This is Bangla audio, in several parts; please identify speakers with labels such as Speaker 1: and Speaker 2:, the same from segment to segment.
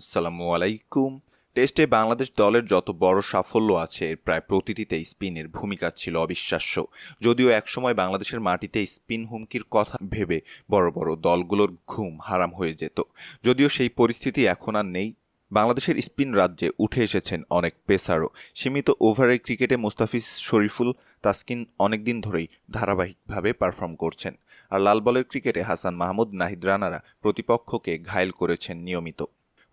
Speaker 1: আসসালামু আলাইকুম। টেস্টে বাংলাদেশ দলের যত বড় সাফল্য আছে, এর প্রায় প্রতিটিতেই স্পিনের ভূমিকা ছিল অবিশ্বাস্য। যদিও একসময় বাংলাদেশের মাটিতে স্পিন হুমকির কথা ভেবে বড় বড় দলগুলোর ঘুম হারাম হয়ে যেত। যদিও সেই পরিস্থিতি এখন আর নেই। বাংলাদেশের স্পিন রাজ্যে উঠে এসেছেন অনেক পেসারও। সীমিত ওভারের ক্রিকেটে মুস্তাফিজ শরীফুল তাসকিন অনেকদিন ধরেই ধারাবাহিকভাবে পারফর্ম করছেন। আর লাল বলের ক্রিকেটে হাসান মাহমুদ, নাহিদ রানারা প্রতিপক্ষকে ঘায়েল করেছেন নিয়মিত।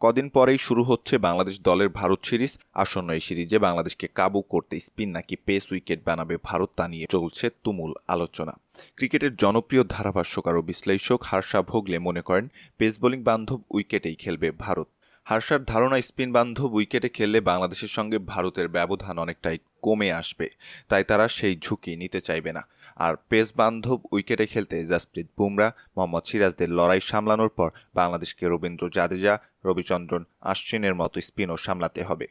Speaker 1: কদিন পরেই শুরু হচ্ছে বাংলাদেশ দলের ভারত সিরিজ। আসন্ন এই সিরিজে বাংলাদেশকে কাবু করতে স্পিন নাকি পেস উইকেট বানাবে ভারত তা নিয়ে চলছে তুমুল আলোচনা। ক্রিকেটের জনপ্রিয় ধারাভাষ্যকার ও বিশ্লেষক হার্ষা ভোগলে মনে করেন, পেস বোলিং বান্ধব উইকেটেই খেলবে ভারত। হার্ষার ধারণা স্পিন বান্ধব উইকেটে খেললে বাংলাদেশের সঙ্গে ভারতের ব্যবধান অনেকটাই কমে আসবে, তাই তারা সেই ঝুঁকি নিতে চাইবে না। আর পেস বান্ধব উইকেটে খেলতে জাসপ্রীত বুমরা, মোহাম্মদ সিরাজদের লড়াই সামলানোর পর বাংলাদেশকে রবীন্দ্র জাদেজা, রবিচন্দ্রন আশ্বিনের মতো স্পিনও সামলাতে হবে।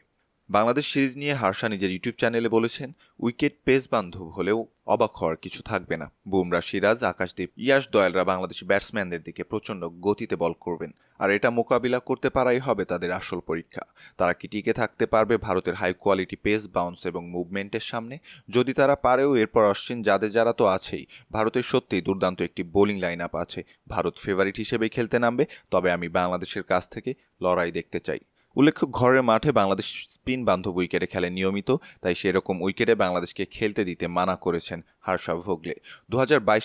Speaker 1: বাংলাদেশ সিরিজ নিয়ে হার্ষা নিজের ইউটিউব চ্যানেলে বলেছেন, উইকেট পেস বান্ধব হলেও অবাক হওয়ার কিছু থাকবে না। বুমরা সিরাজ, আকাশদীপ, ইয়াশ দয়ালরা বাংলাদেশি ব্যাটসম্যানদের দিকে প্রচণ্ড গতিতে বল করবেন। আর এটা মোকাবিলা করতে পারাই হবে তাদের আসল পরীক্ষা। তারা কি টিকে থাকতে পারবে ভারতের হাই কোয়ালিটি পেস বাউন্স এবং মুভমেন্টের সামনে? যদি তারা পারেও, এরপর অশ্বিন যাদের যারা তো আছেই। ভারতের সত্যিই দুর্দান্ত একটি বোলিং লাইন আপ আছে। ভারত ফেভারিট হিসেবেই খেলতে নামবে। তবে আমি বাংলাদেশের কাছ থেকে লড়াই দেখতে চাই। উল্লেখ্য, ঘরের মাঠে বাংলাদেশ স্পিন বান্ধব উইকেটে খেলে নিয়মিত, তাই সেরকম উইকেটে বাংলাদেশকে খেলতে দিতে মানা করেছেন হার্ষা ভোগলে দু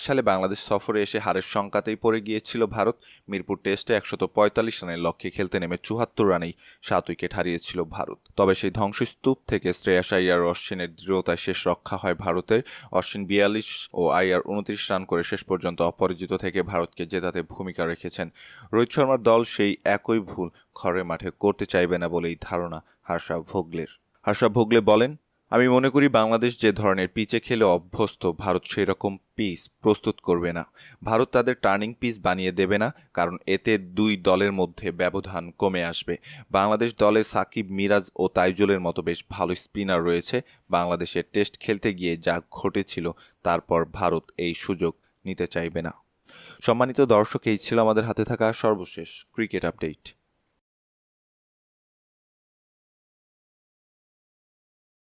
Speaker 1: সালে বাংলাদেশ সফরে এসে হারের সংকাতেই পড়ে গিয়েছিল ভারত। মিরপুর টেস্টে একশত পঁয়তাল্লিশ রানের লক্ষ্যে খেলতে নেমে চুহাত্তর রানেই সাত উইকেট হারিয়েছিল ভারত। তবে সেই ধ্বংসস্তূপ থেকে শ্রেয়াস আইয়ার অশ্বিনের দৃঢ়তায় শেষ রক্ষা হয় ভারতের। অশ্বিন বিয়াল্লিশ ও আইয়ার উনত্রিশ রান করে শেষ পর্যন্ত অপরাজিত থেকে ভারতকে জেতাতে ভূমিকা রেখেছেন। রোহিত শর্মার দল সেই একই ভুল ঘরের মাঠে করতে চাইবে না বলেই ধারণা হার্ষা ভোগলের হার্ষা ভোগলে বলেন আমি মনে করি বাংলাদেশ যে ধরনের পিচে খেলে অভ্যস্ত, ভারত সেই রকম পিচ প্রস্তুত করবে না। ভারত তাদের টার্নিং পিচ বানিয়ে দেবে না, কারণ এতে দুই দলের মধ্যে ব্যবধান কমে আসবে। বাংলাদেশ দলে সাকিব, মিরাজ ও তাইজুলের মতো বেশ ভালো স্পিনার রয়েছে। বাংলাদেশের টেস্ট খেলতে গিয়ে যা ঘটেছিল, তারপর ভারত এই সুযোগ নিতে চাইবে না। সম্মানিত দর্শক, এই ছিল আমাদের হাতে থাকা সর্বশেষ ক্রিকেট আপডেট।